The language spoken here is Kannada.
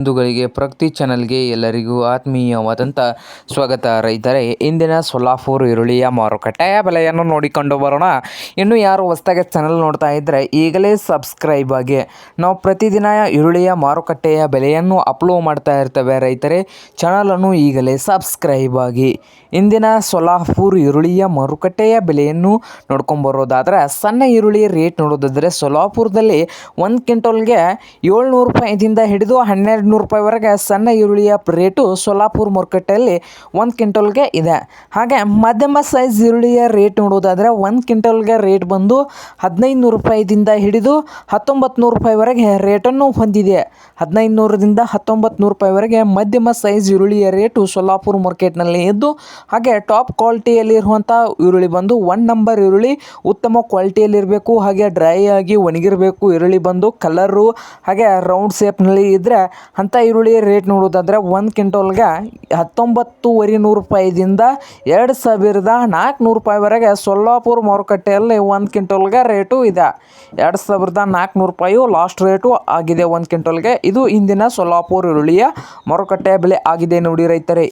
ಬಂಧುಗಳಿಗೆ ಪ್ರಗತಿ ಚಾನಲ್ಗೆ ಎಲ್ಲರಿಗೂ ಆತ್ಮೀಯವಾದಂಥ ಸ್ವಾಗತ. ರೈತರೇ, ಇಂದಿನ ಸೊಲ್ಲಾಪುರ್ ಈರುಳ್ಳಿಯ ಮಾರುಕಟ್ಟೆಯ ಬೆಲೆಯನ್ನು ನೋಡಿಕೊಂಡು ಬರೋಣ. ಇನ್ನು ಯಾರು ಹೊಸದಾಗಿ ಚಾನಲ್ ನೋಡ್ತಾ ಇದ್ದರೆ ಈಗಲೇ ಸಬ್ಸ್ಕ್ರೈಬ್ ಆಗಿ. ನಾವು ಪ್ರತಿದಿನ ಈರುಳ್ಳಿಯ ಮಾರುಕಟ್ಟೆಯ ಬೆಲೆಯನ್ನು ಅಪ್ಲೋಡ್ ಮಾಡ್ತಾ ಇರ್ತೇವೆ ರೈತರೇ. ಚಾನಲನ್ನು ಈಗಲೇ ಸಬ್ಸ್ಕ್ರೈಬ್ ಆಗಿ. ಇಂದಿನ ಸೊಲ್ಲಾಪುರ್ ಈರುಳ್ಳಿಯ ಮಾರುಕಟ್ಟೆಯ ಬೆಲೆಯನ್ನು ನೋಡ್ಕೊಂಬರೋದಾದ್ರೆ ಸಣ್ಣ ಈರುಳ್ಳಿ ರೇಟ್ ನೋಡೋದಾದರೆ ಸೊಲ್ಲಾಪುರದಲ್ಲಿ ಒಂದು ಕ್ವಿಂಟಲ್ಗೆ ಏಳ್ನೂರು ರೂಪಾಯಿದಿಂದ ಹಿಡಿದು ಹನ್ನೆರಡು ನೂರು ರೂಪಾಯಿವರೆಗೆ ಸಣ್ಣ ಈರುಳ್ಳಿಯ ರೇಟು ಸೊಲ್ಲಾಪುರ ಮಾರುಕಟ್ಟೆಯಲ್ಲಿ ಒಂದು ಕ್ವಿಂಟಲ್ಗೆ ಇದೆ. ಹಾಗೆ ಮಧ್ಯಮ ಸೈಜ್ ಈರುಳ್ಳಿಯ ರೇಟ್ ನೋಡೋದಾದರೆ ಒಂದು ಕ್ವಿಂಟಲ್ಗೆ ರೇಟ್ ಬಂದು ಹದಿನೈದು ನೂರು ರೂಪಾಯಿದಿಂದ ಹಿಡಿದು ಹತ್ತೊಂಬತ್ತು ನೂರು ರೂಪಾಯಿವರೆಗೆ ರೇಟನ್ನು ಹೊಂದಿದೆ. ಹದಿನೈದು ನೂರರಿಂದ ಹತ್ತೊಂಬತ್ತು ನೂರು ರೂಪಾಯಿವರೆಗೆ ಮಧ್ಯಮ ಸೈಜ್ ಈರುಳ್ಳಿಯ ರೇಟು ಸೊಲ್ಲಾಪುರ ಮಾರ್ಕೆಟ್ನಲ್ಲಿ ಇದ್ದು, ಹಾಗೆ ಟಾಪ್ ಕ್ವಾಲಿಟಿಯಲ್ಲಿರುವಂಥ ಈರುಳ್ಳಿ ಬಂದು ಒನ್ ನಂಬರ್ ಈರುಳ್ಳಿ, ಉತ್ತಮ ಕ್ವಾಲಿಟಿಯಲ್ಲಿರಬೇಕು ಹಾಗೆ ಡ್ರೈ ಆಗಿ ಒಣಗಿರಬೇಕು, ಈರುಳ್ಳಿ ಬಂದು ಕಲರು, ಹಾಗೆ ರೌಂಡ್ ಶೇಪ್ನಲ್ಲಿ ಇದ್ದರೆ ಅಂಥ ಈರುಳ್ಳಿ ರೇಟ್ ನೋಡೋದಾದರೆ ಒಂದು ಕಿಂಟೋಲ್ಗೆ ಹತ್ತೊಂಬತ್ತುವರೆ ನೂರು ರೂಪಾಯಿದಿಂದ ಎರಡು ಸಾವಿರದ ನಾಲ್ಕುನೂರು ರೂಪಾಯಿವರೆಗೆ ಸೊಲ್ಲಾಪುರ ಮಾರುಕಟ್ಟೆಯಲ್ಲಿ ಒಂದು ಕ್ವಿಂಟಲ್ಗೆ ರೇಟು ಇದೆ. ಎರಡು ಸಾವಿರದ ನಾಲ್ಕುನೂರು ರೂಪಾಯಿಯು ಲಾಸ್ಟ್ ರೇಟು ಆಗಿದೆ ಒಂದು ಕಿಂಟೋಲ್ಗೆ ಇದು ಇಂದಿನ ಸೊಲ್ಲಾಪುರ ಈರುಳ್ಳಿಯ ಮಾರುಕಟ್ಟೆಯ ಬೆಲೆ ಆಗಿದೆ ನೋಡಿ ರೈತರೇ.